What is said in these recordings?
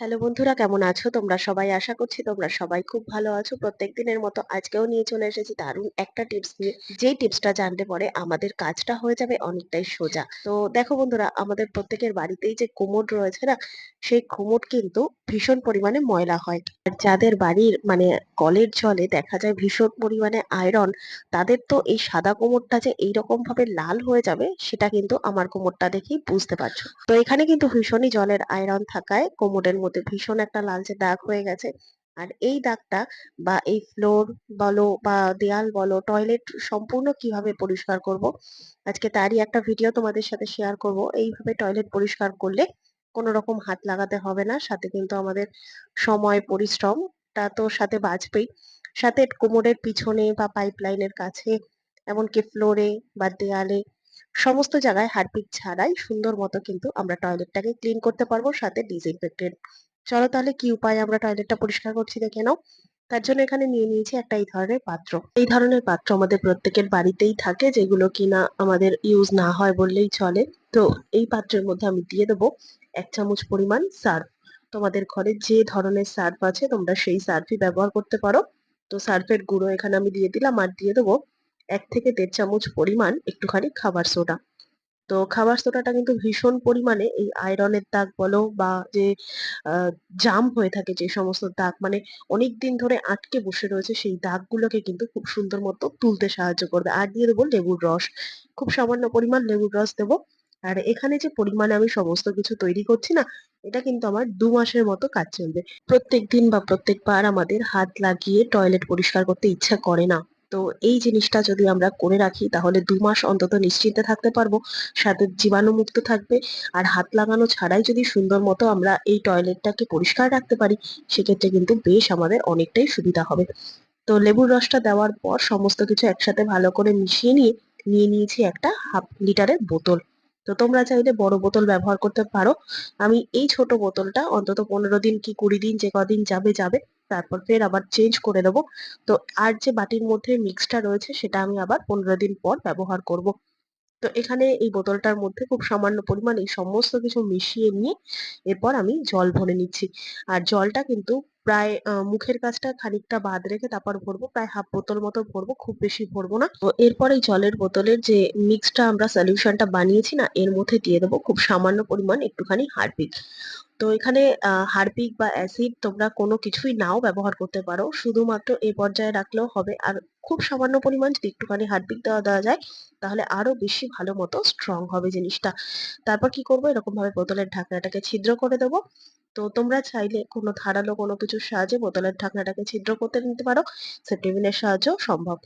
Hello বন্ধুরা, কেমন আছো? তোমরা সবাই আশা করছি তোমরা সবাই খুব ভালো আছো। প্রত্যেক দিনের মতো আজকেও নিয়ে চলে এসেছি দারুণ একটা টিপস নিয়ে। যেই টিপসটা জানলে পরে আমাদের কাজটা হয়ে যাবে অনেকটাই সোজা। তো দেখো বন্ধুরা, আমাদের প্রত্যেকের বাড়িতেই যে কোমোড রয়েছে না, সেই কোমর কিন্তু ভীষণ পরিমাণে ময়লা হয়। আর যাদের বাড়ির মানে কলের জলে দেখা যায় ভীষণ পরিমাণে আয়রন তাদের তো এই সাদা কোমরটা যে এইরকম ভাবে লাল হয়ে যাবে, সেটা কিন্তু আমার কোমরটা দেখেই বুঝতে পারছ। তো এখানে কিন্তু ভীষণই জলের আয়রন থাকায় কোমোডের মধ্যে ভীষণ একটা লালচে দাগ হয়ে গেছে। আর এই দাগটা বা এই ফ্লোর বলো বা দেয়াল বলো টয়লেট সম্পূর্ণ কীভাবে পরিষ্কার করব? আজকে তারই একটা ভিডিও তোমাদের সাথে শেয়ার করব। এইভাবে টয়লেট পরিষ্কার করলে কোনো রকম হাত লাগাতে হবে না, সাথে কিন্তু আমাদের সময় পরিশ্রমটা তো সাথে বাঁচবেই। সাথে কোমরের পিছনে বা পাইপ লাইনের কাছে, এমনকি ফ্লোরে বা দেয়ালে সমস্ত জায়গায় হারপিক ছাড়াই সুন্দর মতো কিন্তু আমরা টয়লেটটাকে ক্লিন করতে পারব, সাথে ডিসইনফেক্টেন্ট চলো তাহলে কি উপায়ে আমরা টয়লেটটা পরিষ্কার করছি দেখে নাও। তার জন্য এখানে নিয়ে নিয়েছি একটা এই ধরনের পাত্র। এই ধরনের পাত্র আমাদের প্রত্যেকের বাড়িতেই থাকে, যেগুলো কিনা আমাদের ইউজ না হয় বললেই চলে। তো এই পাত্রের মধ্যে আমি দিয়ে দেবো এক চামচ পরিমাণ সার্ফ। তোমাদের ঘরে যে ধরনের সার্ফ আছে তোমরা সেই সার্ফই ব্যবহার করতে পারো। তো সার্ফের গুঁড়ো এখানে আমি দিয়ে দিলাম আর দিয়ে দেবো এক থেকে দেড় চামচ পরিমাণ একটুখানি খাবার সোডা। তো খাবার সোডাটা কিন্তু ভীষণ পরিমাণে এই আয়রনের দাগ বলো বা যে জাম হয়ে থাকে যে সমস্ত দাগ মানে অনেক দিন ধরে আটকে বসে রয়েছে সেই দাগগুলোকে কিন্তু খুব সুন্দর মতো তুলতে সাহায্য করবে। আর দিয়ে দেবো লেবুর রস। খুব সামান্য পরিমাণ লেবুর রস দেবো। আর এখানে যে পরিমাণে আমি সমস্ত কিছু তৈরি করছি না, এটা কিন্তু আমার দু মাসের মতো কাজ চলবে। প্রত্যেক দিন বা প্রত্যেকবার আমাদের হাত লাগিয়ে টয়লেট পরিষ্কার করতে ইচ্ছা করে না। তো এই জিনিসটা যদি আমরা করে রাখি, তাহলে দু মাস অন্তত নিশ্চিন্তে থাকতে পারব, সাথে জীবাণুমুক্ত থাকবে। আর হাত লাগানো ছাড়াই যদি সুন্দর মতো আমরা এই টয়লেটটাকে পরিষ্কার রাখতে পারি, সেক্ষেত্রে কিন্তু বেশ আমাদের অনেকটাই সুবিধা হবে। তো লেবুর রসটা দেওয়ার পর সমস্ত কিছু একসাথে ভালো করে মিশিয়ে নিয়ে নিয়ে নিয়েছি একটা হাফ লিটারের বোতল। তো তোমরা চাইলে বড় বোতল ব্যবহার করতে পারো। আমি এই ছোট বোতলটা অন্তত পনেরো দিন কি কুড়ি দিন যে কদিন যাবে যাবে। তারপর ফের আবার চেঞ্জ করে দেবো তো আর যে বাটির মধ্যে মিক্সটা রয়েছে, সেটা আমি আবার পনেরো দিন পর ব্যবহার করব। তো এখানে এই বোতলটার মধ্যে খুব সামান্য পরিমাণ এই সমস্ত কিছু মিশিয়ে নিয়ে এরপর আমি জল ভরে নিচ্ছি। আর জলটা কিন্তু প্রায় মুখের কাছটা খানিকটা বাদ রেখে তারপর ভরবো, প্রায় হাফ বোতল মতো ভরবো, খুব বেশি ভরবো না। তো এরপর এই জলের বোতলের যে মিক্সটা আমরা সলিউশনটা বানিয়েছি না, এর মধ্যে দিয়ে দেবো খুব সামান্য পরিমাণ একটুখানি হারপিক। তো এখানে হারপিক বা অ্যাসিড তোমরা কোনো কিছুই নাও ব্যবহার করতে পারো। শুধুমাত্র এই পর্যায়ে রাখলেও হবে। আর খুব সামান্য পরিমাণ যদি একটুখানি হারপিক দেওয়া দেওয়া যায়, তাহলে আরও বেশি ভালো মতো স্ট্রং হবে জিনিসটা। তারপর কি করব? এরকম ভাবে বোতলের ঢাকনাটাকে ছিদ্র করে দেবো। তো তোমরা চাইলে কোনো ধারালো কোনো কিছুর সাহায্যে বোতলের ঢাকনাটাকে ছিদ্র করতে নিতে পারো। সেফটিপিনের সাহায্যেও সম্ভব।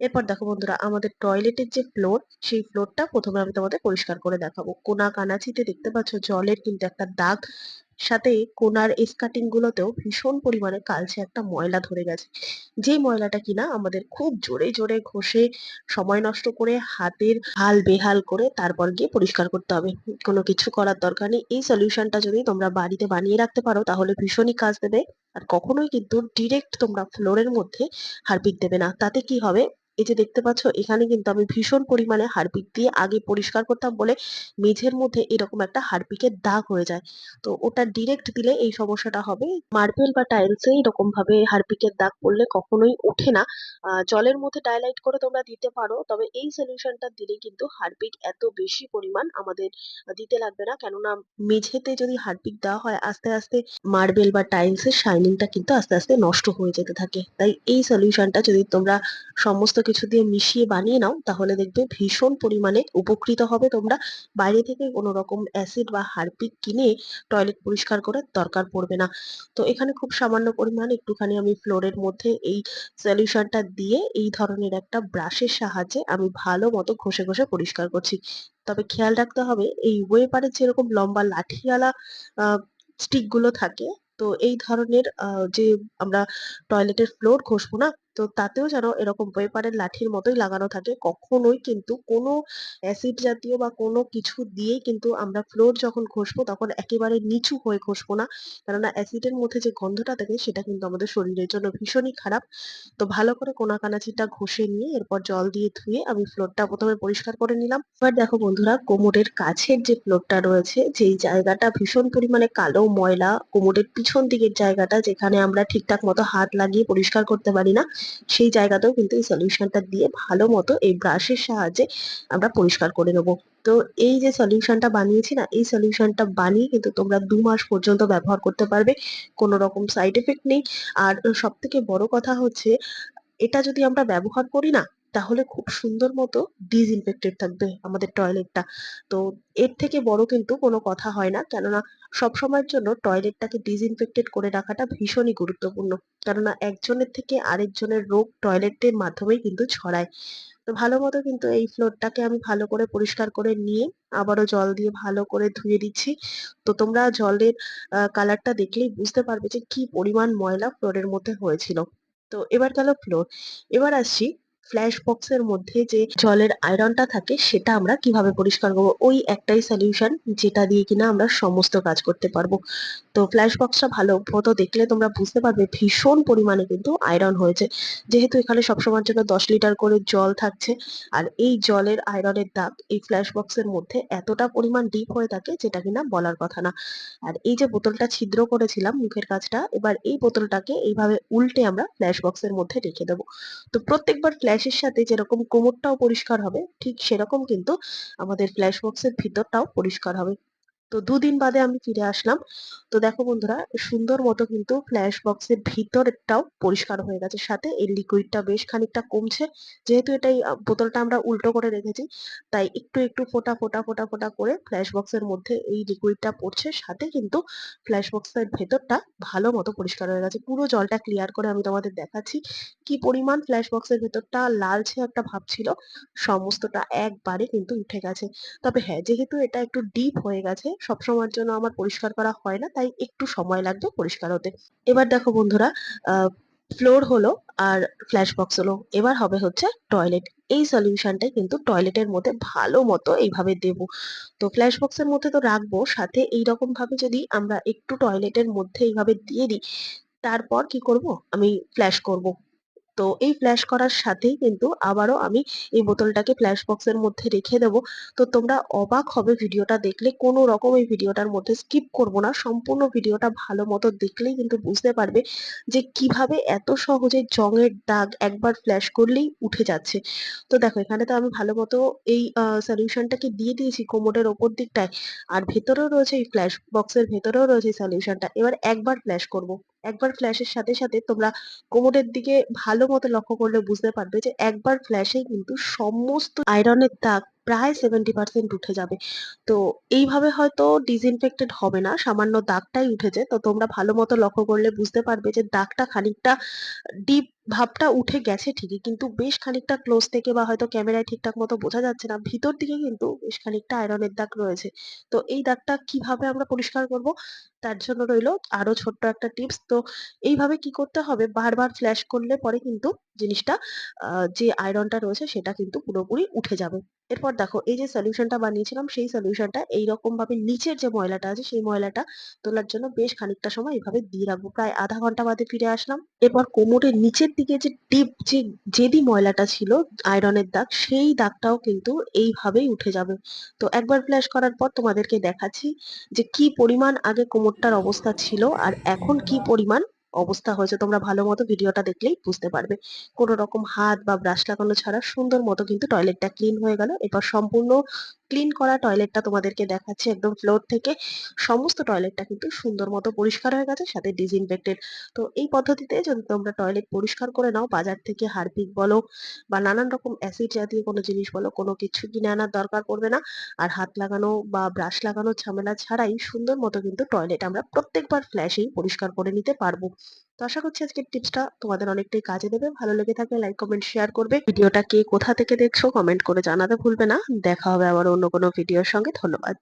এরপর দেখো বন্ধুরা, আমাদের টয়লেটের যে ফ্লোর সেই ফ্লোরটা প্রথমে আমি তোমাদের পরিষ্কার করে দেখাবো। কোনা কানাচিতে দেখতে পাচ্ছ জলের কিন্তু একটা দাগ, সাথে কোনার এসকাটিং গুলোতেও ভীষণ পরিমাণে কালচে একটা ময়লা ধরে গেছে। যে ময়লাটা কিনা আমাদের খুব জোরে জোরে ঘষে, সময় নষ্ট করে, হাতের হাল বেহাল করে তারপর গিয়ে পরিষ্কার করতে হবে। কোনো কিছু করার দরকার নেই। এই সলিউশনটা যদি তোমরা বাড়িতে বানিয়ে রাখতে পারো, তাহলে ভীষণই কাজ দেবে। আর কখনোই কিন্তু ডিরেক্ট তোমরা ফ্লোরের মধ্যে হারপিক দেবে না। তাতে কি হবে? এই যে দেখতে পাচ্ছ, এখানে কিন্তু আমি ভীষণ পরিমাণে হারপিক দিয়ে আগে পরিষ্কার করতাম বলে মেঝের মধ্যে এরকম একটা হারপিকের দাগ হয়ে যায়। তো ওটা ডিরেক্ট দিলে এই সমস্যাটা হবে। মার্বেল বা টাইলসে এরকম ভাবে হারপিকের দাগ পড়লে কখনোই ওঠে না। জলের মধ্যে ডাইলাইট করে তোমরা দিতে পারো, তবে এই সলিউশনটা দিলে কিন্তু হারপিক এত বেশি পরিমাণ আমাদের দিতে লাগবে না। কেননা মেঝেতে যদি হারপিক দেওয়া হয়, আস্তে আস্তে মার্বেল বা টাইলসের শাইনিংটা কিন্তু আস্তে আস্তে নষ্ট হয়ে যেতে থাকে। তাই এই সলিউশনটা যদি তোমরা সমস্ত কিছু দিয়ে মিশিয়ে বানিয়ে নাও, তাহলে দেখবে ভীষণ পরিমাণে উপকৃত হবে তোমরা। বাইরে থেকে কোনো রকম অ্যাসিড বা হারপিক কিনে টয়লেট পরিষ্কার করার দরকার পড়বে না। তো এখানে খুব সামান্য পরিমাণ একটুখানি আমি ফ্লোরের মধ্যে এই সলিউশনটা দিয়ে এই ধরনের একটা ব্রাশের সাহায্যে আমি ভালো মতো ঘষে ঘষে পরিষ্কার করছি। তবে খেয়াল রাখতে হবে, এই ওয়েপারের যেরকম লম্বা লাঠিওয়ালা স্টিকগুলো থাকে, তো এই ধরনের যে আমরা টয়লেটের ফ্লোর ঘষবো না তো তাতেও যেন এরকম পেপারের লাঠির মতোই লাগানো থাকে। কখনোই কিন্তু কোনো অ্যাসিড জাতীয় বা কোনো কিছু দিয়েই কিন্তু আমরা ফ্লোর যখন ঘষবো তখন একেবারে নিচু হয়ে ঘষবো না। কেননা অ্যাসিডের মধ্যে যে গন্ধটা থাকে সেটা কিন্তু আমাদের শরীরের জন্য ভীষণই খারাপ। তো ভালো করে কোনাকানাচিটা ঘষে নিয়ে এরপর জল দিয়ে ধুয়ে আমি ফ্লোরটা প্রথমে পরিষ্কার করে নিলাম। এবার দেখো বন্ধুরা, কোমরের কাছের যে ফ্লোরটা রয়েছে, যেই জায়গাটা ভীষণ পরিমাণে কালো ময়লা, কোমরের পিছন দিকের জায়গাটা যেখানে আমরা ঠিকঠাক মতো হাত লাগিয়ে পরিষ্কার করতে পারি না সেই জায়গাতেও কিন্তু এই সলিউশনটা দিয়ে ভালো মতো এই ব্রাশের সাহায্যে আমরা পরিষ্কার করে নেব। তো এই যে সলিউশনটা বানিয়েছি না, এই সলিউশনটা বানিয়ে কিন্তু তোমরা দু মাস পর্যন্ত ব্যবহার করতে পারবে, কোনো রকম সাইড এফেক্ট নেই। আর সব থেকে বড় কথা হচ্ছে, এটা যদি আমরা ব্যবহার করি না তাহলে খুব সুন্দর মতো ডিসইনফেক্টেড থাকবে আমাদের টয়লেটটা তো এর থেকে বড় কিন্তু কোনো কথা হয় না, কেননা সব সময়ের জন্য টয়লেটটাকে ডিসইনফেক্টেড করে রাখাটা ভীষণই গুরুত্বপূর্ণ। কেননা একজনের থেকে আরেকজনের রোগ টয়লেটের মাধ্যমেই কিন্তু ছড়ায়। তো ভালো মতো কিন্তু এই ফ্লোরটাকে আমি ভালো করে পরিষ্কার করে নিয়ে আবারও জল দিয়ে ভালো করে ধুয়ে দিচ্ছি। তো তোমরা জলের কালারটা দেখলেই বুঝতে পারবে যে কি পরিমাণ ময়লা ফ্লোরের মধ্যে হয়েছিল। তো এবার গেল ফ্লোর এবার আসছি ফ্ল্যাশ বক্সের মধ্যে যে জলের আয়রনটা থাকে, সেটা আমরা কীভাবে পরিষ্কার করব? ওই একটাই সলিউশন যেটা দিয়ে কিনা আমরা সমস্ত কাজ করতে পারব। তো ফ্ল্যাশ বক্সটা ভালো মতো দেখলে তোমরা বুঝতে পারবে ভীষণ পরিমাণে কিন্তু আয়রন হয়েছে। যেহেতু এখানে সবসময়ের জন্য দশ লিটার করে জল থাকছে, আর এই জলের আয়রনের দাগ এই ফ্ল্যাশ বক্সের মধ্যে এতটা পরিমাণ ডিপ হয়ে থাকে যেটা কিনা বলার কথা না। আর এই যে বোতলটা ছিদ্র করেছিলাম মুখের কাজটা, এবার এই বোতলটাকে এইভাবে উল্টে আমরা ফ্ল্যাশ বক্সের মধ্যে রেখে দেবো। তো প্রত্যেকবার ফ্ল্যাশের সাথে যেরকম কোমরটাও পরিষ্কার হবে, ঠিক সেরকম কিন্তু আমাদের ফ্ল্যাশ বক্সের ভিতরটাও পরিষ্কার হবে। তো দুদিন বাদে আমি ফিরে আসলাম। তো দেখো বন্ধুরা, সুন্দর মতো কিন্তু ফ্ল্যাশ বক্সের ভিতরটাও পরিষ্কার হয়ে গেছে। সাথে এই লিকুইডটা বেশ খানিকটা কমছে। যেহেতু এটাই বোতলটা আমরা উল্টো করে রেখেছি, তাই একটু একটু ফোটা ফোটা ফোটা ফোটা করে ফ্ল্যাশ বক্সের মধ্যে এই লিকুইডটা পড়ছে। সাথে কিন্তু ফ্ল্যাশ বক্সের ভেতরটা ভালো মতো পরিষ্কার হয়ে গেছে। পুরো জলটা ক্লিয়ার করে আমি তোমাদের দেখাচ্ছি কি পরিমাণ ফ্ল্যাশ বক্সের ভেতরটা লালচে একটা ভাব ছিল। সমস্তটা একবারে কিন্তু উঠে গেছে। তবে হ্যাঁ যেহেতু এটা একটু ডিপ হয়ে গেছে সবসময়ের জন্য আমার পরিষ্কার করা হয় না, তাই একটু সময় লাগবে পরিষ্কার হতে। এবার দেখো বন্ধুরা ফ্লোর হলো আর ফ্ল্যাশ বক্স হলো। এবার হবে হচ্ছে টয়লেট এই সলিউশনটাই কিন্তু টয়লেটের মধ্যে ভালো মতো এইভাবে দেব। তো ফ্ল্যাশ বক্সের মধ্যে তো রাখব, সাথে এইরকম ভাবে যদি আমরা একটু টয়লেটের মধ্যে এইভাবে দিয়ে দিই, তারপর কি করব? আমি ফ্ল্যাশ করব। তো এই ফ্ল্যাশ করার সাথেই কিন্তু আবারও আমি এই বোতলটাকে ফ্ল্যাশ বক্সের মধ্যে রেখে দেব। তো তোমরা অবাক হবে ভিডিওটা দেখলে, কোনো রকম এই ভিডিওটার মধ্যে স্কিপ করব না। সম্পূর্ণ ভিডিওটা ভালো মতো দেখলেই কিন্তু বুঝতে পারবে যে কীভাবে এত সহজে জংয়ের দাগ একবার ফ্ল্যাশ করলেই উঠে যাচ্ছে। তো দেখো, এখানে তো আমি ভালো মতো এই সলিউশনটাকে দিয়ে দিয়েছি কোমরের ওপর দিকটায়। আর ভেতরেও রয়েছে এই ফ্ল্যাশ বক্সের ভেতরেও রয়েছে সলিউশনটা এবার একবার ফ্ল্যাশ করব। একবার ফ্ল্যাশের সাথে সাথে তোমরা কোমরের দিকে ভালো মতো লক্ষ্য করলে বুঝতে পারবে যে একবার ফ্ল্যাশেই কিন্তু সমস্ত আয়রনের দাগ প্রায় সেভেন্টি পার্সেন্ট উঠে যাবে। তো এইভাবে হয়তো ডিসইনফেক্টেড হবে না, সামান্য দাগটাই উঠেছে। তো তোমরা ভালো মতো লক্ষ্য করলে বুঝতে পারবে যে দাগটা খানিকটা ডিপ ভাবটা উঠে গেছে ঠিকই, কিন্তু বেশ খানিকটা ক্লোজ থেকে বা হয়তো ক্যামেরায় ঠিকঠাক মতো বোঝা যাচ্ছে না, ভিতর দিকে কিন্তু বেশ খানিকটা আয়রনের দাগ রয়েছে। তো এই দাগটা কীভাবে আমরা পরিষ্কার করব? তার জন্য রইল আরও ছোট্ট একটা টিপস তো এইভাবে কি করতে হবে? বারবার ফ্ল্যাশ করলে পরে কিন্তু জিনিসটা যে আয়রনটা রয়েছে সেটা কিন্তু পুরোপুরি উঠে যাবে। এরপর দেখো, এই যে সলিউশনটা বানিয়েছিলাম, সেই সলিউশনটা এইরকম ভাবে নিচের যে ময়লাটা আছে, সেই ময়লাটা তোলার জন্য বেশ খানিকটা সময় এইভাবে দিয়ে রাখব। প্রায় আধা ঘণ্টা বাদে ফিরে আসলাম। এরপর কোমরের নিচের দিকে যে ডিপ যে জেদি ময়লাটা ছিল আয়রনের দাগ, সেই দাগটাও কিন্তু এইভাবেই উঠে যাবে। তো একবার ফ্ল্যাশ করার পর তোমাদেরকে দেখাচ্ছি যে কি পরিমাণ আগে কোমরটার অবস্থা ছিল আর এখন কি পরিমাণ অবস্থা হয়েছে। তোমরা ভালো মতো ভিডিওটা দেখলেই বুঝতে পারবে। কোনো রকম হাত বা ব্রাশ লাগানো ছাড়া সুন্দর মতো কিন্তু টয়লেটটা ক্লিন হয়ে গেল। এবার সম্পূর্ণ ক্লিন করা টয়লেটটা তোমাদেরকে দেখাচ্ছি একদম ফ্লোর থেকে। সমস্ত টয়লেটটা কিন্তু সুন্দর মতো পরিষ্কার হয়ে গেছে, সাথে ডিসইনফেক্টেড তো এই পদ্ধতিতে যদি তোমরা টয়লেট পরিষ্কার করে নাও, বাজার থেকে হারপিক বলো বা নানান রকম অ্যাসিড জাতীয় কোনো জিনিস বলো, কোনো কিছু কিনে আনার দরকার পড়বে না। আর হাত লাগানো বা ব্রাশ লাগানো ঝামেলা ছাড়াই সুন্দর মতো কিন্তু টয়লেট আমরা প্রত্যেকবার ফ্ল্যাশেই পরিষ্কার করে নিতে পারব। তো আশা করছি আজকের টিপসটা তোমাদের অনেকটাই কাজে দেবে। ভালো লেগে থাকলে লাইক কমেন্ট শেয়ার করবে। ভিডিওটা কে কোথা থেকে দেখছ কমেন্ট করে জানাতে ভুলবে না। দেখা হবে আবার অন্য কোনো ভিডিওর সঙ্গে। ধন্যবাদ।